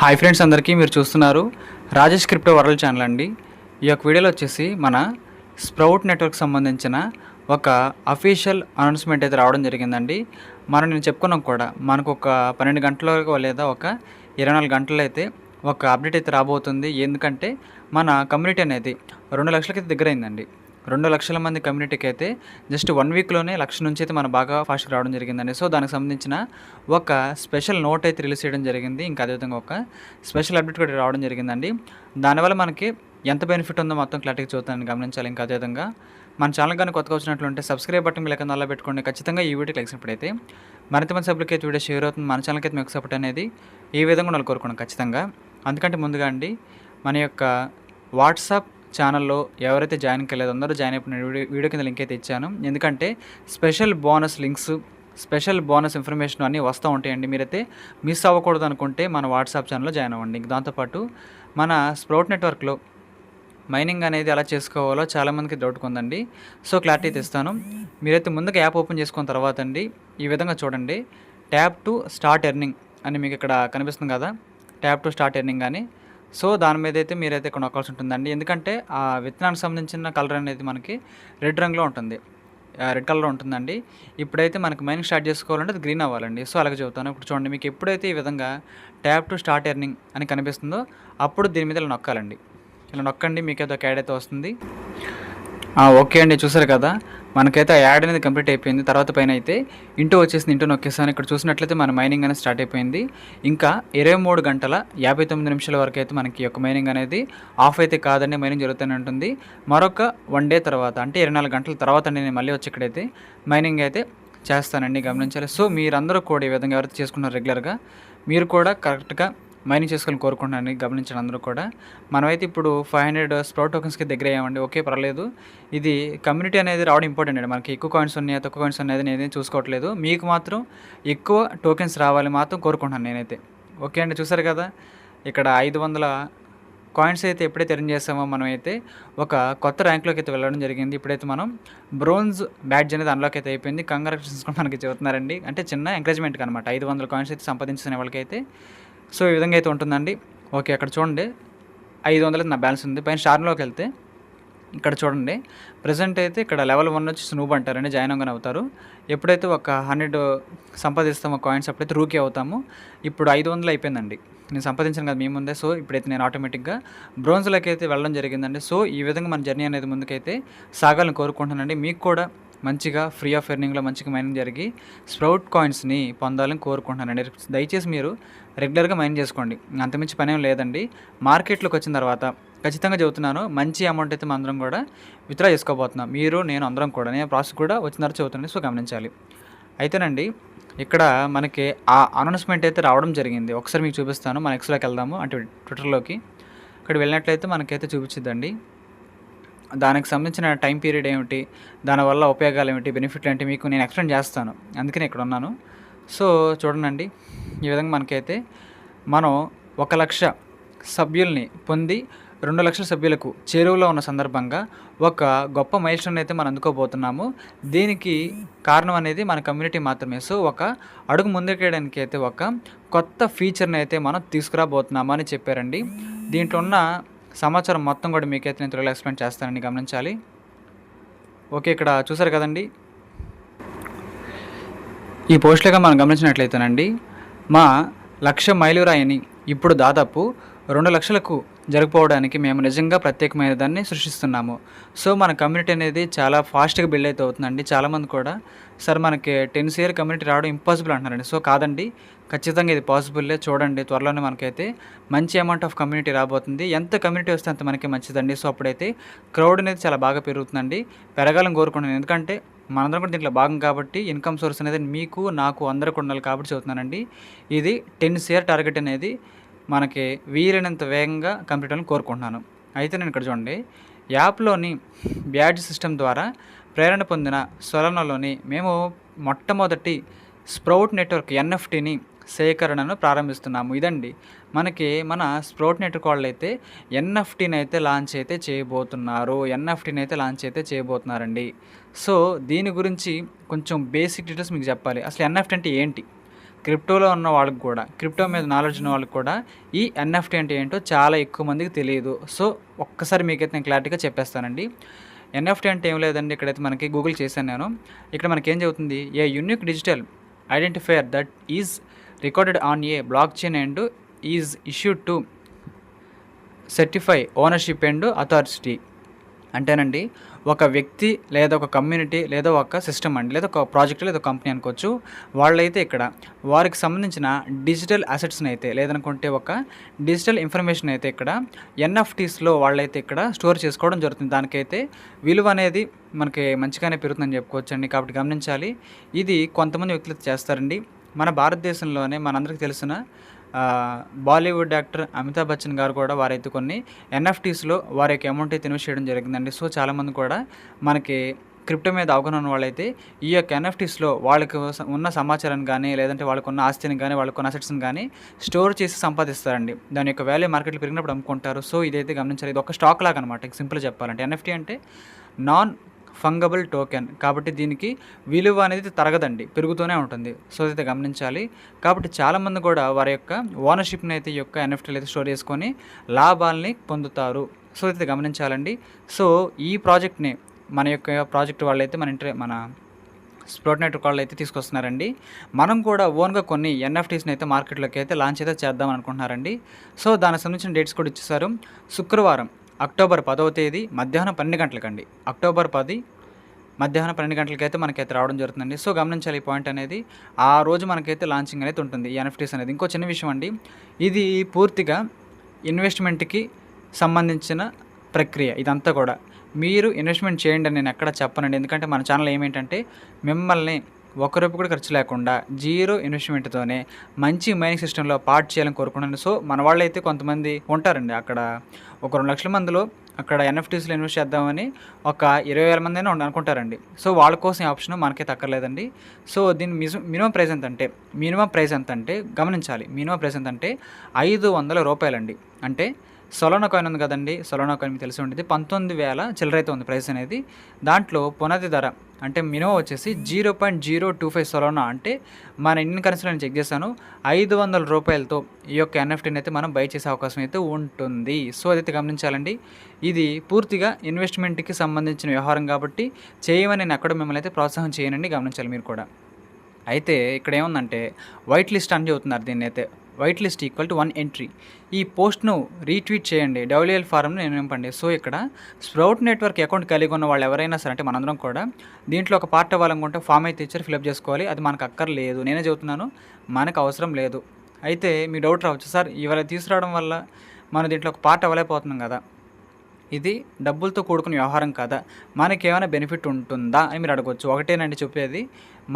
Hi friends అందరికీ మీరు చూస్తున్నారు రాజేష్ క్రిప్టో వరల్డ్ ఛానల్ అండి. ఈ యొక్క వీడియోలో వచ్చేసి మన స్ప్రౌట్ నెట్వర్క్ సంబంధించిన ఒక అఫీషియల్ అనౌన్స్మెంట్ అయితే రావడం జరిగిందండి. మనం నేను చెప్పుకున్నాం కూడా మనకు ఒక పన్నెండు గంటల లేదా ఒక ఇరవై నాలుగు గంటలు అయితే ఒక అప్డేట్ అయితే రాబోతుంది. ఎందుకంటే మన కమ్యూనిటీ అనేది రెండు లక్షలకి దగ్గర రెండు లక్షల మంది కమ్యూనిటీకి అయితే జస్ట్ వన్ వీక్లోనే లక్ష నుంచి అయితే మన బాగా ఫాస్ట్గా రావడం జరిగిందండి. సో దానికి సంబంధించిన ఒక స్పెషల్ నోట్ అయితే రిలీజ్ చేయడం జరిగింది. ఇంకా అదేవిధంగా ఒక స్పెషల్ అప్డేట్ కూడా రావడం జరిగిందండి. దానివల్ల మనకి ఎంత బెనిఫిట్ ఉందో మొత్తం క్లారిటీగా చూద్దామని గమనించాలి. ఇంకా అదేవిధంగా మన ఛానల్ కానీ కొత్తగా వచ్చినట్లుంటే సబ్స్క్రైబ్ బటన్ మీ లెక్క అలా పెట్టుకోండి. ఖచ్చితంగా ఈ వీడియోకి లెక్సినప్పుడైతే మరింత మంది సభ్యులకి అయితే వీడియో షేర్ అవుతుంది. మన ఛానల్కి అయితే మీకు సపోర్ట్ అనేది ఈ విధంగా ఉండాలి కోరుకోండి ఖచ్చితంగా. అందుకంటే ముందుగా అండి మన యొక్క వాట్సాప్ ఛానల్లో ఎవరైతే జాయిన్ కాలేదో అందరూ జాయిన్ అయిపోయిన వీడియో వీడియో కింద లింక్ అయితే ఇచ్చాను. ఎందుకంటే special bonus links special bonus information అన్నీ వస్తూ ఉంటాయండి. మీరైతే మిస్ అవ్వకూడదు అనుకుంటే మన వాట్సాప్ ఛానల్లో జాయిన్ అవ్వండి. దాంతోపాటు మన స్ప్రౌట్ నెట్వర్క్లో మైనింగ్ అనేది ఎలా చేసుకోవాలో చాలామందికి డౌట్ ఉందండి. సో క్లారిటీ అయితే ఇస్తాను. మీరైతే ముందుగా యాప్ ఓపెన్ చేసుకున్న తర్వాత అండి ఈ విధంగా చూడండి. ట్యాప్ టు స్టార్ట్ ఎర్నింగ్ అని మీకు ఇక్కడ కనిపిస్తుంది కదా. ట్యాప్ టు స్టార్ట్ ఎర్నింగ్ కానీ సో దాని మీద అయితే మీరైతే ఇక్కడ నొక్కాల్సి ఉంటుందండి. ఎందుకంటే ఆ విత్తనానికి సంబంధించిన కలర్ అనేది మనకి రెడ్ రంగులో ఉంటుంది. రెడ్ కలర్ ఉంటుందండి. ఇప్పుడైతే మనకి మైనింగ్ స్టార్ట్ చేసుకోవాలంటే అది గ్రీన్ అవ్వాలండి. సో అలాగే చెబుతాను. ఇప్పుడు చూడండి మీకు ఎప్పుడైతే ఈ విధంగా ట్యాప్ టు స్టార్ట్ ఎర్నింగ్ అని కనిపిస్తుందో అప్పుడు దీని మీద ఇలా నొక్కాలండి. ఇలా నొక్కండి మీకు ఏదో ఒక యాడ్ అయితే వస్తుంది. ఓకే అండి చూసారు కదా? మనకైతే ఆ యాడ్ అనేది కంప్లీట్ అయిపోయింది. తర్వాత పైన అయితే ఇంటో వచ్చేసింది ఇంటో నొక్కేసాను ఇక్కడ చూసినట్లయితే మన మైనింగ్ అనేది స్టార్ట్ అయిపోయింది. ఇంకా ఇరవై మూడు గంటల యాభై తొమ్మిది నిమిషాల వరకు అయితే మనకి యొక్క మైనింగ్ అనేది ఆఫ్ అయితే కాదండి మైనింగ్ జరుగుతూనే ఉంటుంది. మరొక వన్ డే తర్వాత అంటే ఇరవై నాలుగు గంటల తర్వాత నేను మళ్ళీ వచ్చి ఇక్కడైతే మైనింగ్ అయితే చేస్తానండి గమనించాలి. సో మీరందరూ కూడా ఈ విధంగా ఎవరైతే చేసుకున్నారు రెగ్యులర్గా మీరు కూడా కరెక్ట్గా మైనింగ్ చేసుకొని కోరుకుంటున్నాను గమనించిన అందరూ కూడా. మనమైతే ఇప్పుడు ఫైవ్ హండ్రెడ్ స్ప్రౌట్ టోకెన్స్కి దగ్గర అయ్యామండి. ఓకే పర్లేదు ఇది కమ్యూనిటీ అనేది రావడం ఇంపార్టెంట్ అండి. మనకి ఎక్కువ కాయిన్స్ ఉన్నాయి తక్కువ కాయిన్స్ ఉన్నాయి నేనేం చూసుకోవట్లేదు. మీకు మాత్రం ఎక్కువ టోకెన్స్ రావాలి మాత్రం కోరుకుంటున్నాను నేనైతే. ఓకే అండి చూసారు కదా? ఇక్కడ ఐదు వందల కాయిన్స్ అయితే ఎప్పుడైతే ఎర్న్ చేసామో మనం అయితే ఒక కొత్త ర్యాంక్లోకి అయితే వెళ్ళడం జరిగింది. ఇప్పుడైతే మనం బ్రోంజ్ బ్యాడ్జ్ అనేది అన్లాక్ అయితే అయిపోయింది. కంగ్రాచులేషన్స్ కూడా మనకి చెబుతున్నారండి. అంటే చిన్న ఎంకరేజ్మెంట్కి అనమాట ఐదు వందల కాయిన్స్ అయితే సంపాదించిన వాళ్ళకైతే. సో ఈ విధంగా అయితే ఉంటుందండి. ఓకే అక్కడ చూడండి. ఐదు వందలు నా బ్యాలెన్స్ ఉంది. పైన స్టార్లోకి వెళ్తే ఇక్కడ చూడండి. ప్రజెంట్ అయితే ఇక్కడ లెవెల్ వన్ వచ్చి స్నూబ్ అంటారండి జాయిన్ అవగానే అవుతారు. ఎప్పుడైతే ఒక హండ్రెడ్ సంపాదిస్తామో కాయిన్స్ అప్పుడైతే రూకీ అవుతాము. ఇప్పుడు ఐదు వందలు అయిపోయిందండి. నేను సంపాదించాను కదా మీ ముందే సో ఇప్పుడైతే నేను ఆటోమేటిక్గా బ్రోన్జ్లోకి అయితే వెళ్ళడం జరిగిందండి. సో ఈ విధంగా మన జర్నీ అనేది ముందుకైతే సాగాలని కోరుకుంటున్నానండి. మీకు కూడా మంచిగా ఫ్రీ ఆఫ్ ఎర్నింగ్లో మంచిగా మైనింగ్ జరిగి స్ప్రౌట్ కాయిన్స్ని పొందాలని కోరుకుంటున్నానండి దయచేసి మీరు రెగ్యులర్గా మైన్ చేసుకోండి. అంతమించి పని ఏం లేదండి మార్కెట్లోకి వచ్చిన తర్వాత ఖచ్చితంగా చెబుతున్నాను మంచి అమౌంట్ అయితే అందరం కూడా విత్డ్రా చేసుకోబోతున్నాం. మీరు నేను అందరం కూడా నేను ప్రాసెస్ కూడా వచ్చిన తర్వాత చెబుతున్నాను సో గమనించాలి. అయితేనండి ఇక్కడ మనకి ఆ అనౌన్స్మెంట్ అయితే రావడం జరిగింది. ఒకసారి మీకు చూపిస్తాను. మన ఎక్స్లోకి వెళ్దాము అంటే ట్విట్టర్లోకి ఇక్కడ వెళ్ళినట్లయితే మనకైతే చూపించిద్దండి. దానికి సంబంధించిన టైం పీరియడ్ ఏమిటి దానివల్ల ఉపయోగాలు ఏమిటి బెనిఫిట్లు ఏంటి మీకు నేను ఎక్స్ప్లెయిన్ చేస్తాను. అందుకని ఇక్కడ ఉన్నాను. సో చూడండి ఈ విధంగా మనకైతే మనం ఒక లక్ష సభ్యుల్ని పొంది రెండు లక్షల సభ్యులకు చేరువలో ఉన్న సందర్భంగా ఒక గొప్ప మైల్ స్టోన్ అయితే మనం అందుకోబోతున్నాము. దీనికి కారణం అనేది మన కమ్యూనిటీ మాత్రమే. సో ఒక అడుగు ముందుకేయడానికి అయితే ఒక కొత్త ఫీచర్ని అయితే మనం తీసుకురాబోతున్నాము అని చెప్పారండి. దీంట్లో ఉన్న సమాచారం మొత్తం కూడా మీకైతే నేను తెలుగులో ఎక్స్ప్లెయిన్ చేస్తానని గమనించాలి. ఓకే ఇక్కడ చూసారు కదండి? ఈ పోస్టులుగా మనం గమనించినట్లయితేనండి మా లక్ష మైలురాయిని ఇప్పుడు దాదాపు రెండు లక్షలకు జరిగిపోవడానికి మేము నిజంగా ప్రత్యేకమైన దాన్ని సృష్టిస్తున్నాము. సో మన కమ్యూనిటీ అనేది చాలా ఫాస్ట్గా బిల్డ్ అయితే అవుతుందండి. చాలామంది కూడా సార్ మనకి టెన్ ఇయర్ కమ్యూనిటీ రావడం ఇంపాసిబుల్ అంటున్నారండి. సో కాదండి. ఖచ్చితంగా ఇది పాసిబుల్లే చూడండి త్వరలోనే మనకైతే మంచి అమౌంట్ ఆఫ్ కమ్యూనిటీ రాబోతుంది. ఎంత కమ్యూనిటీ వస్తే అంత మనకి మంచిదండి. సో అప్పుడైతే క్రౌడ్ అనేది చాలా బాగా పెరుగుతుందండి. పెరగాలని కోరుకుంటున్నాను. ఎందుకంటే మనందరం కూడా దీంట్లో భాగం కాబట్టి ఇన్కమ్ సోర్స్ అనేది మీకు నాకు అందరికి ఉండాలి కాబట్టి చెబుతున్నానండి. ఇది టెన్ సియర్ టార్గెట్ అనేది మనకి వీలైనంత వేగంగా కంప్లీట్ అని కోరుకుంటున్నాను. అయితే నేను ఇక్కడ చూడండి. యాప్లోని బ్యాడ్జ్ సిస్టమ్ ద్వారా ప్రేరణ పొందిన సొలనలోని మేము మొట్టమొదటి స్ప్రౌట్ నెట్వర్క్ ఎన్ఎఫ్టీని సేకరణను ప్రారంభిస్తున్నాము. ఇదండి. మనకి మన స్ప్రౌట్ నెట్వర్క్ వాళ్ళు అయితే ఎన్ఎఫ్టీని అయితే లాంచ్ అయితే చేయబోతున్నారు. ఎన్ఎఫ్టీని అయితే లాంచ్ అయితే చేయబోతున్నారండి. సో దీని గురించి కొంచెం బేసిక్ డీటెయిల్స్ మీకు చెప్పాలి. అసలు ఎన్ఎఫ్టీ అంటే ఏంటి? క్రిప్టోలో ఉన్న వాళ్ళకి కూడా క్రిప్టో మీద నాలెడ్జ్ ఉన్న వాళ్ళకి కూడా ఈ ఎన్ఎఫ్టీ అంటే ఏంటో చాలా ఎక్కువ మందికి తెలియదు. సో ఒక్కసారి మీకైతే నేను క్లారిటీగా చెప్పేస్తానండి. ఎన్ఎఫ్టీ అంటే ఏం లేదండి ఇక్కడైతే మనకి గూగుల్ చేశాను నేను. ఇక్కడ మనకి ఏం చెబుతుంది a unique digital identifier that is recorded on a block chain and is issued to certify ownership and authority అంటేనండి ఒక వ్యక్తి లేదా ఒక కమ్యూనిటీ లేదా ఒక సిస్టమ్ అండి లేదా ఒక ప్రాజెక్ట్ లేదా కంపెనీ అనుకోవచ్చు వాళ్ళైతే ఇక్కడ వారికి సంబంధించిన డిజిటల్ అసెట్స్ని అయితే లేదనుకుంటే ఒక డిజిటల్ ఇన్ఫర్మేషన్ అయితే ఇక్కడ ఎన్ఎఫ్టీస్లో వాళ్ళైతే ఇక్కడ స్టోర్ చేసుకోవడం జరుగుతుంది. దానికైతే విలువ అనేది మనకి మంచిగానే పెరుగుతుందని చెప్పుకోవచ్చు అండి కాబట్టి గమనించాలి ఇది కొంతమంది వ్యక్తులు చేస్తారండి. మన భారతదేశంలోనే మనందరికీ తెలిసిన బాలీవుడ్ యాక్టర్ అమితాబ్ బచ్చన్ గారు కూడా వారైతే కొన్ని ఎన్ఎఫ్టీస్లో వారి యొక్క అమౌంట్ అయితే ఇన్వెస్ట్ చేయడం జరిగిందండి. సో చాలామంది కూడా మనకి క్రిప్టో మీద అవగాహన ఉన్న వాళ్ళైతే ఈ యొక్క ఎన్ఎఫ్టీస్లో వాళ్ళకి ఉన్న సమాచారాన్ని కానీ లేదంటే వాళ్ళకు ఉన్న ఆస్తిని కానీ వాళ్ళకు ఉన్న అసెట్స్ని కానీ స్టోర్ చేసి సంపాదిస్తారండి. దాని యొక్క వాల్యూ మార్కెట్లో పెరిగినప్పుడు అమ్ముకుంటారు. సో ఇదైతే గమనించాలి. ఇది ఒక స్టాక్ లాగా అనమాట సింపుల్ చెప్పాలంటే ఎన్ఎఫ్టీ అంటే నాన్ ఫంగబుల్ టోకెన్. కాబట్టి దీనికి విలువ అనేది తరగదండి. పెరుగుతూనే ఉంటుంది. సో అయితే గమనించాలి. కాబట్టి చాలామంది కూడా వారి యొక్క ఓనర్షిప్ని అయితే ఈ యొక్క ఎన్ఎఫ్టీలు అయితే స్టోర్ చేసుకొని లాభాలని పొందుతారు. సో అయితే గమనించాలండి. సో ఈ ప్రాజెక్ట్ని మన యొక్క ప్రాజెక్ట్ వాళ్ళైతే మన ఇంటర్ మన స్ప్లోట్ నెట్వర్క్ వాళ్ళు అయితే తీసుకొస్తున్నారండి. మనం కూడా ఓన్గా కొన్ని ఎన్ఎఫ్టీస్ని అయితే మార్కెట్లోకి అయితే లాంచ్ అయితే చేద్దాం అనుకుంటున్నారండి. సో దానికి సంబంధించిన డేట్స్ కూడా ఇచ్చేసారు శుక్రవారం అక్టోబర్ పదవ తేదీ మధ్యాహ్నం పన్నెండు గంటలకండి. అక్టోబర్ పది మధ్యాహ్నం పన్నెండు గంటలకైతే మనకైతే రావడం జరుగుతుందండి. సో గమనించాలి ఈ పాయింట్ అనేది. ఆ రోజు మనకైతే లాంచింగ్ అనేది ఉంటుంది ఈ ఎన్ఎఫ్టీస్ అనేది. ఇంకో చిన్న విషయం అండి. ఇది పూర్తిగా ఇన్వెస్ట్మెంట్కి సంబంధించిన ప్రక్రియ ఇదంతా కూడా. మీరు ఇన్వెస్ట్మెంట్ చేయండి అని నేను ఎక్కడ చెప్పనండి. ఎందుకంటే మన ఛానల్ ఏమేంటంటే మిమ్మల్ని ఒక్క రూపాయి కూడా ఖర్చు లేకుండా జీరో ఇన్వెస్ట్మెంట్తోనే మంచి మైనింగ్ సిస్టంలో పార్ట్ చేయాలని కోరుకున్నాను. సో మన వాళ్ళు అయితే కొంతమంది ఉంటారండి అక్కడ. ఒక రెండు లక్షల మందిలో అక్కడ ఎన్ఎఫ్టీస్లో ఇన్వెస్ట్ చేద్దామని ఒక ఇరవై వేల మంది అయినా ఉండాలనుకుంటారండి సో వాళ్ళ కోసం ఈ ఆప్షన్ మనకే తక్కర్లేదండి. సో దీని మిజ మినిమం ప్రైస్ ఎంత అంటే మినిమం ప్రైస్ ఎంత అంటే గమనించాలి. మినిమం ప్రైస్ ఎంత అంటే ఐదు వందల రూపాయలండి. అంటే సొలోనా కాయిన్ ఉంది కదండి సొలోనో కాయిన్ మీకు తెలిసి ఉంటుంది. పంతొమ్మిది వేల చిల్లర అయితే ఉంది ప్రైస్ అనేది. దాంట్లో పునాది ధర అంటే మినిమం వచ్చేసి zero point zero two five Solana అంటే మన ఇండియన్ కరెన్సీలో నేను చెక్ చేశాను ఐదు వందల రూపాయలతో ఈ యొక్క ఎన్ఎఫ్టీని అయితే మనం బై చేసే అవకాశం అయితే ఉంటుంది. సో అదైతే గమనించాలండి. ఇది పూర్తిగా ఇన్వెస్ట్మెంట్కి సంబంధించిన వ్యవహారం కాబట్టి చేయమని నేను ఎక్కడ మిమ్మల్ని అయితే ప్రోత్సాహం చేయనండి గమనించాలి మీరు కూడా. అయితే ఇక్కడ ఏముందంటే వైట్ లిస్ట్ అని చెబుతున్నారు దీన్ని అయితే. White list equal to one entry ఈ పోస్ట్ను రీట్వీట్ చేయండి. డబ్ల్యూఎల్ ఫారంను నేను నింపండి సో ఇక్కడ స్ప్రౌట్ నెట్వర్క్ అకౌంట్ కలిగి ఉన్న వాళ్ళు ఎవరైనా సరే అంటే మనందరం కూడా దీంట్లో ఒక పార్ట్ అవ్వాలనుకుంటే ఫామ్ అయితే ఇచ్చారు ఫిల్అప్ చేసుకోవాలి. అది మనకు అక్కర్లేదు. నేనే చెబుతున్నాను మనకు అవసరం లేదు. అయితే మీ డౌట్ రావచ్చు. సార్ ఇవాళ తీసుకురావడం వల్ల మనం దీంట్లో ఒక పార్ట్ అవ్వలేకపోతున్నాం కదా. ఇది డబ్బులతో కూడుకున్న వ్యవహారం కదా? మనకి ఏమైనా బెనిఫిట్ ఉంటుందా అని మీరు అడగవచ్చు ఒకటేనండి చెప్పేది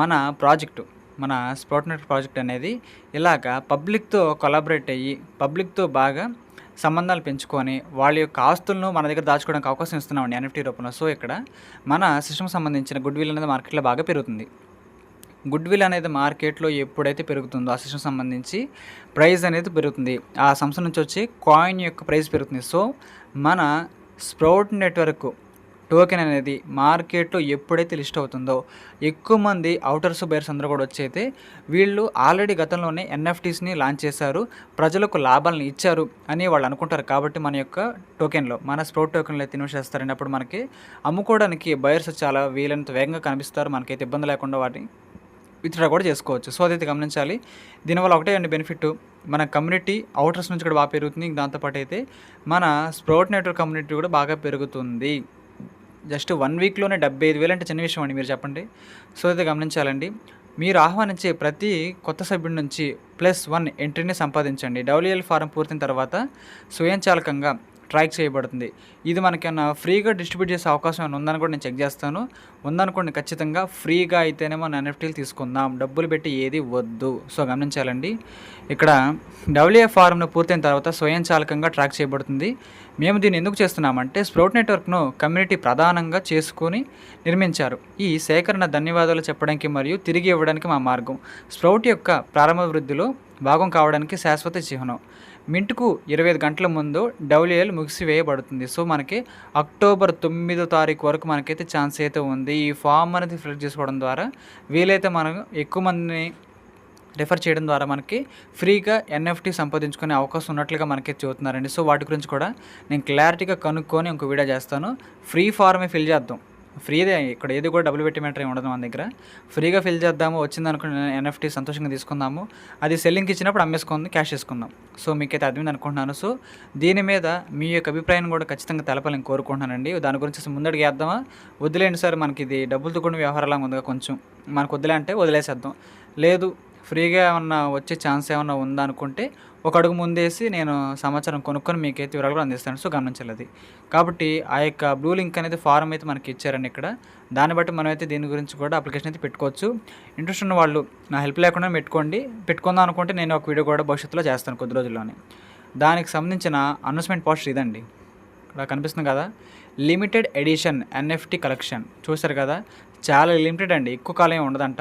మన ప్రాజెక్టు మన స్పోట్నెట్ ప్రాజెక్ట్ అనేది ఇలాగ పబ్లిక్తో కొలాబరేట్ అయ్యి పబ్లిక్తో బాగా సంబంధాలు పెంచుకొని వాళ్ళ యొక్క ఆస్తులను మన దగ్గర దాచుకోవడానికి అవకాశం ఇస్తున్నామండి ఎన్ఎఫ్టీ రూపంలో. సో ఇక్కడ మన సిస్టమ్ సంబంధించిన గుడ్ విల్ అనేది మార్కెట్లో బాగా పెరుగుతుంది. గుడ్ విల్ అనేది మార్కెట్లో ఎప్పుడైతే పెరుగుతుందో ఆ సిస్టమ్ సంబంధించి ప్రైస్ అనేది పెరుగుతుంది. ఆ సంస్థ నుంచి వచ్చి కాయిన్ యొక్క ప్రైస్ పెరుగుతుంది. సో మన స్ప్రౌట్ నెట్వర్క్ టోకెన్ అనేది మార్కెట్లో ఎప్పుడైతే లిస్ట్ అవుతుందో ఎక్కువ మంది అవుటర్స్ బయర్స్ అందరూ కూడా వచ్చి అయితే వీళ్ళు ఆల్రెడీ గతంలోనే ఎన్ఎఫ్టీస్ని లాంచ్ చేశారు ప్రజలకు లాభాలను ఇచ్చారు అని వాళ్ళు అనుకుంటారు. కాబట్టి మన యొక్క టోకెన్లో మన స్ప్రౌట్ టోకెన్లో అయితే ఇన్వెస్ట్ చేస్తారని అప్పుడు మనకి అమ్ముకోవడానికి బయర్స్ చాలా వీలైనంత వేగంగా కనిపిస్తారు. మనకైతే ఇబ్బంది లేకుండా వాటిని విత్డ్రా కూడా చేసుకోవచ్చు. సో అదైతే గమనించాలి. దీనివల్ల ఒకటే అండి బెనిఫిట్ మన కమ్యూనిటీ అవుటర్స్ నుంచి కూడా బాగా పెరుగుతుంది. దాంతోపాటు అయితే మన స్ప్రౌట్ నెట్వర్క్ కమ్యూనిటీ కూడా బాగా పెరుగుతుంది. జస్ట్ వన్ వీక్లోనే డెబ్బై ఐదు వేలు అంటే చిన్న విషయం అండి మీరు చెప్పండి. సో అయితే గమనించాలండి. మీరు ఆహ్వానించే ప్రతి కొత్త సభ్యుడి నుంచి ప్లస్ వన్ ఎంట్రీని సంపాదించండి. డబ్ల్యూఎల్ ఫారం పూర్తయిన తర్వాత స్వయంచాలకంగా ట్రాక్ చేయబడుతుంది. ఇది మనకేమైనా ఫ్రీగా డిస్ట్రిబ్యూట్ చేసే అవకాశం ఏమైనా ఉందని కూడా నేను చెక్ చేస్తాను. ఉందనుకోండి ఖచ్చితంగా ఫ్రీగా అయితేనే మనం ఎన్ఎఫ్టీలు తీసుకుందాం. డబ్బులు పెట్టి ఏది వద్దు. సో గమనించాలండి. ఇక్కడ డబ్ల్యూఏ ఫారంను పూర్తయిన తర్వాత స్వయంచాలకంగా ట్రాక్ చేయబడుతుంది. మేము దీన్ని ఎందుకు చేస్తున్నామంటే స్ప్రౌట్ నెట్వర్క్ను కమ్యూనిటీ ప్రధానంగా చేసుకొని నిర్మించారు. ఈ సేకరణ ధన్యవాదాలు చెప్పడానికి మరియు తిరిగి ఇవ్వడానికి మా మార్గం. స్ప్రౌట్ యొక్క ప్రారంభ వృద్ధిలో భాగం కావడానికి శాశ్వత చిహ్నం. మింట్కు ఇరవై ఐదు గంటల ముందు డబ్ల్యూఎల్ ముగిసివేయబడుతుంది. సో మనకి అక్టోబర్ తొమ్మిదో తారీఖు వరకు మనకైతే ఛాన్స్ అయితే ఉంది. ఈ ఫామ్ అనేది ఫిల్ చేసుకోవడం ద్వారా వీలైతే మనం ఎక్కువ మందిని రిఫర్ చేయడం ద్వారా మనకి ఫ్రీగా ఎన్ఎఫ్టీ సంపాదించుకునే అవకాశం ఉన్నట్లుగా మనకి చెబుతున్నారండి. సో వాటి గురించి కూడా నేను క్లారిటీగా కనుక్కొని ఇంకో వీడియో చేస్తాను. ఫ్రీ ఫార్మే ఫిల్ చేద్దాం. ఫ్రీదే ఇక్కడ ఏది కూడా డబ్బులు పెట్టి మ్యాటర్ ఉండదు మన దగ్గర. ఫ్రీగా ఫిల్ చేద్దాము వచ్చింది అనుకున్న ఎన్ఎఫ్టీ సంతోషంగా తీసుకుందాము. అది సెల్లింగ్కి ఇచ్చినప్పుడు అమ్మేసుకుంది క్యాష్ చేసుకుందాం సో మీకైతే అర్థమైంది అనుకుంటున్నాను. సో దీని మీద మీ యొక్క అభిప్రాయం కూడా ఖచ్చితంగా తెలపాలని కోరుకుంటున్నానండి. దాని గురించి అసలు ముందడికి వేద్దామా? వదిలేండి సార్ మనకి ఇది డబ్బులతో కూడా వ్యవహారాలు ఉందిగా కొంచెం. మనకు వదిలే అంటే వదిలేసేద్దాం. లేదు ఫ్రీగా ఏమన్నా వచ్చే ఛాన్స్ ఏమన్నా ఉందా అనుకుంటే ఒక అడుగు ముందేసి నేను సమాచారం కొనుక్కొని మీకైతే వివరాలు కూడా అందిస్తాను. సో గమనించాలి కాబట్టి ఆ యొక్క బ్లూ లింక్ అనేది ఫారం అయితే మనకి ఇచ్చారండి ఇక్కడ. దాన్ని బట్టి మనం అయితే దీని గురించి కూడా అప్లికేషన్ అయితే పెట్టుకోవచ్చు. ఇంట్రెస్ట్ ఉన్న వాళ్ళు నా హెల్ప్ లేకుండా పెట్టుకోండి. పెట్టుకుందాం అనుకుంటే నేను ఒక వీడియో కూడా భవిష్యత్తులో చేస్తాను కొద్ది రోజుల్లోనే. దానికి సంబంధించిన అనౌన్స్మెంట్ పోస్టర్ ఇదండి. ఇక్కడ కనిపిస్తుంది కదా. లిమిటెడ్ ఎడిషన్ ఎన్ఎఫ్టి కలెక్షన్ చూశారు కదా? చాలా లిమిటెడ్ అండి. ఎక్కువ కాలం ఏమి ఉండదంట.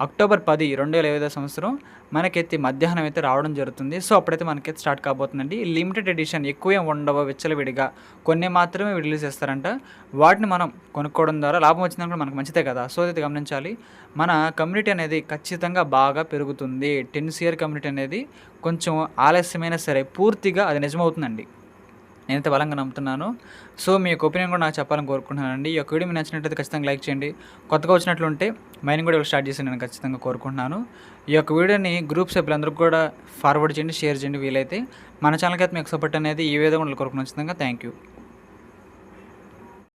అక్టోబర్ పది రెండు వేల ఇరవై సంవత్సరం మనకైతే మధ్యాహ్నం అయితే రావడం జరుగుతుంది. సో అప్పుడైతే మనకైతే స్టార్ట్ కాబోతుందండి. లిమిటెడ్ ఎడిషన్ ఎక్కువే ఉండవు విచ్చలవిడిగా. కొన్ని మాత్రమే రిలీజ్ చేస్తారంట. వాటిని మనం కొనుక్కోవడం ద్వారా లాభం వచ్చిందని కూడా మనకు మంచిదే కదా. సో అయితే గమనించాలి. మన కమ్యూనిటీ అనేది ఖచ్చితంగా బాగా పెరుగుతుంది. టెన్ ఇయర్ కమ్యూనిటీ అనేది కొంచెం ఆలస్యమైనా సరే పూర్తిగా అది నిజమవుతుందండి. నేనైతే బలంగా నమ్ముతున్నాను. సో మీ యొక్క ఒపీనియన్ కూడా నాకు చెప్పాలని కోరుకుంటున్నానండి. ఈ యొక్క వీడియో మీకు నచ్చినట్లయితే ఖచ్చితంగా లైక్ చేయండి. కొత్తగా వచ్చినట్లుంటే మైనింగ్ కూడా స్టార్ట్ చేసి నేను ఖచ్చితంగా కోరుకుంటున్నాను. ఈ యొక్క వీడియోని గ్రూప్ సభ్యులందరికీ కూడా ఫార్వర్డ్ చేయండి షేర్ చేయండి వీలైతే. మన ఛానల్కి అయితే మీకు సపోర్ట్ అనేది ఈ విధంగా కోరుకున్నాను ఖచ్చితంగా. Thank you